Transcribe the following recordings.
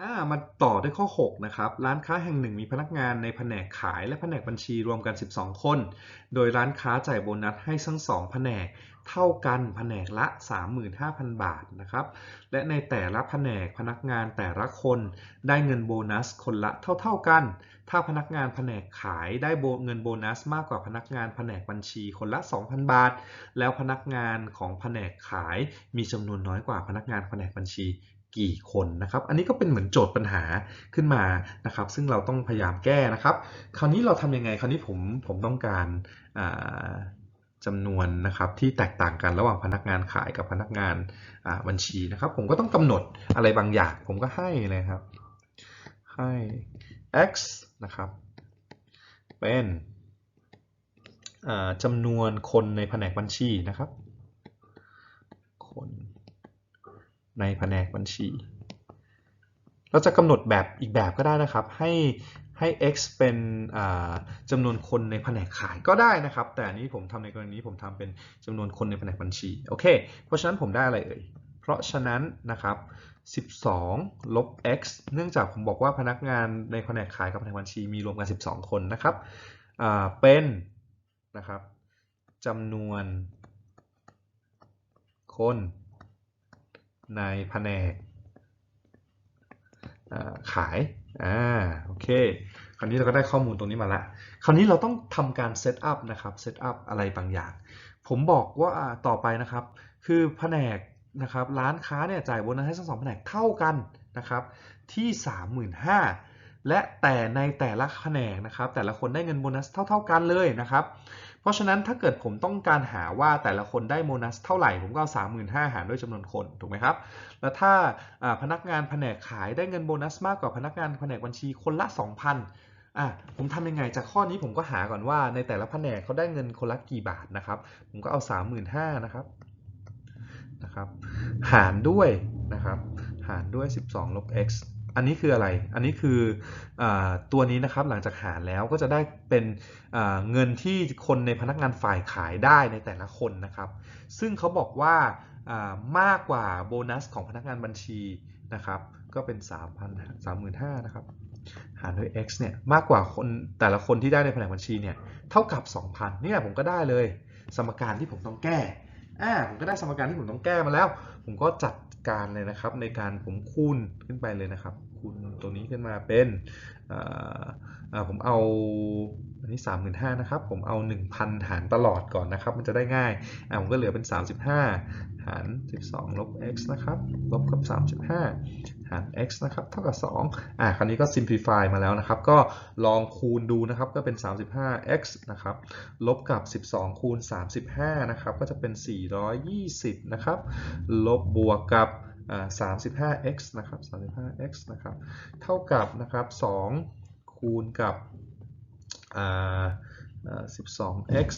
อ่ามาต่อด้วยข้อ 6 นะครับ ร้านค้าแห่งหนึ่งมีพนักงานในแผนกขายและแผนกบัญชีรวมกัน 12 คน โดยร้านค้าจ่ายโบนัสให้ทั้งสองแผนกเท่ากันแผนกละ 35,000 บาทนะครับ และในแต่ละแผนกพนักงานแต่ละคนได้เงินโบนัสคนละเท่า ๆกัน ถ้าพนักงานแผนกขายได้โบเงินโบนัสมากกว่าพนักงานแผนกบัญชีคนละ 2,000 บาท แล้วพนักงานของแผนกขายมีจำนวนน้อยกว่าพนักงานแผนกบัญชี กี่คนนะครับ อันนี้ก็เป็นเหมือนโจทย์ปัญหาขึ้นมานะครับ ซึ่งเราต้องพยายามแก้นะครับ คราวนี้เราทำยังไง คราวนี้ผมผมต้องการาจำนวนนะครับที่แตกต่างกันระหว่างพนักงานขายกับพนักงานบัญชีนะครับ ผมก็ต้องกำหนดอะไรบางอย่าง ผมก็ให้เลยครับ ให้ x นะครับ เป็นจำนวนคนในแผนกบัญชีนะครับ คน ในแผนกบัญชี เราจะกำหนดแบบอีกแบบก็ได้นะครับ ให้ให้ x เป็นจำนวนคนในแผนกขายก็ได้นะครับ แต่นนี้ผมทำในกรณีนี้ผมทำเป็นจำนวนคนในแผนกบัญชี โอเค เพราะฉะนั้นผมได้อะไรเอ่ย เพราะฉะนั้นนะครับ 12 ลบ x เนื่องจากผมบอกว่าพนักงานในแผนกขายกับแผนกบัญชีมีรวมกัน 12 คนนะครับเป็นนะครับจำนวนคน ในแผนกขาย อ่า โอเค คราวนี้เราก็ได้ข้อมูลตรงนี้มาละ คราวนี้เราต้องทำการเซตอัพนะครับ เซตอัพอะไรบางอย่าง ผมบอกว่าต่อไปนะครับ คือแผนกนะครับร้านค้าเนี่ยจ่ายโบนัสให้ทั้งสองแผนกเท่ากันนะครับที่ 35,000และแต่ในแต่ละแผนกนะครับแต่ละคนได้เงินโบนัสเท่า ๆกันเลยนะครับ เพราะฉะนั้นถ้าเกิดผมต้องการหาว่าแต่ละคนได้โบนัสเท่าไหร่ ผมก็เอา 35,000 หารด้วยจำนวนคนถูกไหมครับ แล้วถ้าพนักงานแผนกขายได้เงินโบนัสมากกว่าพนักงานแผนกบัญชีคนละ 2,000อะผมทำยังไงจากข้อนี้ผมก็หาก่อนว่า ในแต่ละแผนกเขาได้เงินคนละกี่บาทนะครับ ผมก็เอา 35,000นะครับนะครับ หารด้วยนะครับ หารด้วย 12ลบ x อันนี้คืออะไร อันนี้คืออตัวนี้นะครับหลังจากหารแล้วก็จะได้เป็นเงินที่คนในพนักงานฝ่ายขายได้ในแต่ละคนนะครับ ซึ่งเขาบอกว่ามากกว่าโบนัสของพนักงานบัญชีนะครับ ก็เป็น 3,000 35,000นะครับ หารด้วย x เนี่ยมากกว่าคนแต่ละคนที่ได้ในแผนกบัญชีเนี่ยเท่ากับ 2,000เนี่ยผมก็ได้เลย สมการที่ผมต้องแก้อ่าผมก็ได้สมการที่ผมต้องแก้มาแล้ว ผมก็จัด การเลยนะครับ ในการผมคูณขึ้นไปเลยนะครับ คูณตัวนี้ขึ้นมาเป็นผมเอาอันนี้ 35,000นะครับ ผมเอา 1,000 หารตลอดก่อนนะครับ มันจะได้ง่ายผมก็เหลือเป็น 35 หาร 12 ลบ x นะครับ ลบกับ 35 หาร x นะครับ เท่ากับ 2 อ่า คราวนี้ก็ simplify มาแล้วนะครับ ก็ลองคูณดูนะครับ ก็เป็น 35x นะครับ ลบกับ 12 คูณ 35 นะครับ ก็จะเป็น 420 นะครับ ลบบวกกับ 35x นะครับ 35x นะครับ เท่ากับนะครับ 2 คูณกับ 12x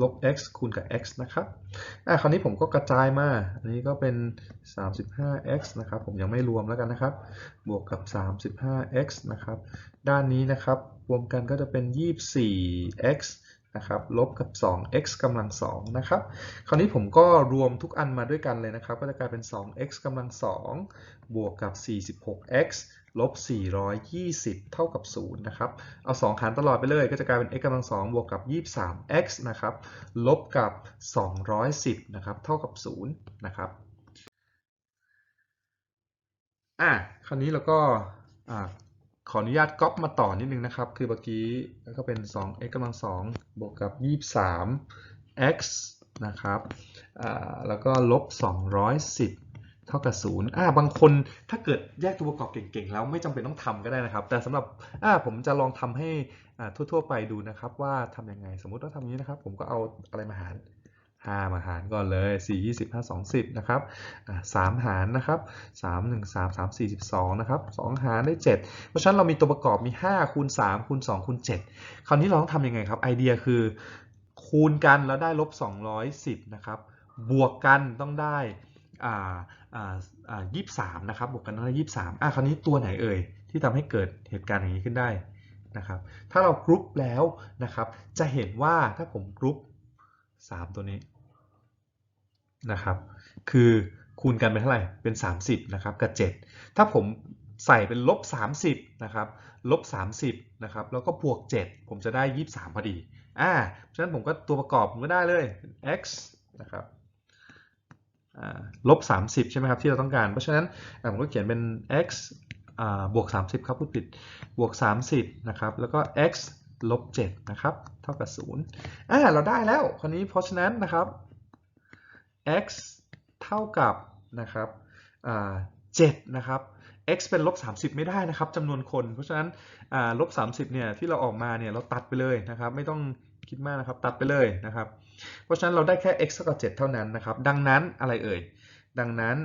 ลบ x คูณกับ x นะครับ อ่าคราวนี้ผมก็กระจายมา อันนี้ก็เป็น 35x นะครับ ผมยังไม่รวมแล้วกันนะครับ บวกกับ 35x นะครับ ด้านนี้นะครับ รวมกันก็จะเป็น 24x นะครับลบกับ 2x กำลัง2นะครับคราวนี้ผมก็รวมทุกอันมาด้วยกันเลยนะครับ ก็จะกลายเป็น 2x กำลัง2บวกกับ 46x ลบ 420 เท่ากับ 0 นะครับ เอา 2 หารตลอดไปเลย ก็จะกลายเป็น x กำลัง 2 บวกกับ 23x นะครับ ลบกับ 210 นะครับ เท่ากับ 0 นะครับ อะ คราวนี้เราก็ ขออนุญาตก๊อปมาต่อนิดนึงนะครับ คือเมื่อกี้ก็เป็น 2x กำลัง 2 บวกกับ 23x นะครับแล้วก็ลบ 210 เท่ากับศูนย์อ่า บางคนถ้าเกิดแยกตัวประกอบเก่งๆ แล้วไม่จำเป็นต้องทำก็ได้นะครับ แต่สำหรับ อ่า ผมจะลองทำให้ทั่วๆ ไปดูนะครับ ว่าทำยังไง สมมติว่าทำอย่างนี้นะครับ ผมก็เอาอะไรมาหาร 5 มาหารก่อนเลย 4 20 5 20นะครับสามหารนะครับ 3 1 3 3 4 12นะครับ2หารได้ 7 เพราะฉะนั้นเรามีตัวประกอบมี 5 คูณ 3 คูณ 2 คูณ 7 คราวนี้เราต้องทำยังไงครับ ไอเดียคือ คูณกันแล้วได้ลบ 210 นะครับ บวกกันต้องได้ยี่สิบสามนะครับบวกกันได้ยี่สิบสามอะคราวนี้ตัวไหนเอ่ยที่ทำให้เกิดเหตุการณ์อย่างนี้ขึ้นได้นะครับ ถ้าเรากรุ๊ปแล้วนะครับ จะเห็นว่าถ้าผมกรุ๊ปสามตัวนี้ นะครับ คือคูณกันเป็นเท่าไหร่ เป็น 30นะครับกับ 7 ถ้าผมใส่เป็นลบ 30นะครับลบ 30นะครับแล้วก็บวก 7 ผมจะได้ 23 พอดีอ่าเพราะฉะนั้นผมก็ตัวประกอบผมก็ได้เลย x นะครับอ่าลบ 30 ใช่ไหมครับที่เราต้องการ เพราะฉะนั้นผมก็เขียนเป็น x อ่าบวก 30 ครับพูดผิด บวก 30 นะครับ แล้วก็ x ลบ 7 นะครับ เท่ากับ 0อ่าเราได้แล้ว คราวนี้เพราะฉะนั้นนะครับ x เท่ากับนะครับอ่า7นะครับ x เป็นลบ 30 ไม่ได้นะครับจำนวนคน เพราะฉะนั้นลบ 30เนี่ยที่เราออกมาเนี่ยเราตัดไปเลยนะครับ ไม่ต้องคิดมากนะครับตัดไปเลยนะครับ เพราะฉะนั้นเราได้แค่ x เท่ากับ7เท่านั้นนะครับ ดังนั้นอะไรเอ่ย ดังนั้น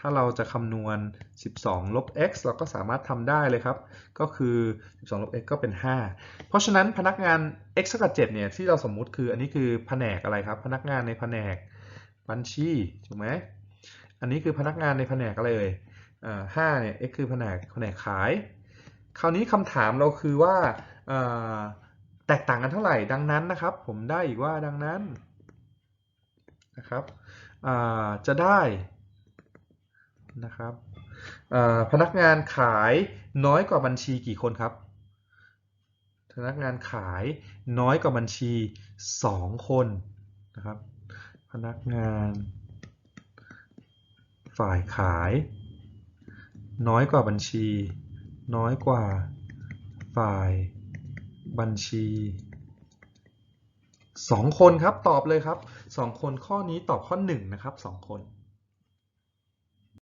ถ้าเราจะคำนวณ 12 ลบ x เราก็สามารถทำได้เลยครับ ก็คือ 12 ลบ x ก็เป็น 5 เพราะฉะนั้นพนักงาน x เท่ากับ7เนี่ยที่เราสมมุติคืออันนี้คือแผนกอะไรครับ พนักงานในแผนกบัญชีถูกไหมอันนี้คือพนักงานในแผนกอะไรเอ่ยห้าเนี่ย x คือแผนกแผนกขาย คราวนี้คำถามเราคือว่าแตกต่างกันเท่าไหร่ดังนั้นนะครับ ผมได้อีกว่าดังนั้นนะครับจะได้ นะครับพนักงานขายน้อยกว่าบัญชีกี่คนครับ พนักงานขายน้อยกว่าบัญชี 2 คนนะครับ พนักงานฝ่ายขายน้อยกว่าบัญชี น้อยกว่าฝ่ายบัญชี 2 คนครับตอบเลยครับ 2 คนข้อนี้ตอบข้อ 1 นะครับ 2 คน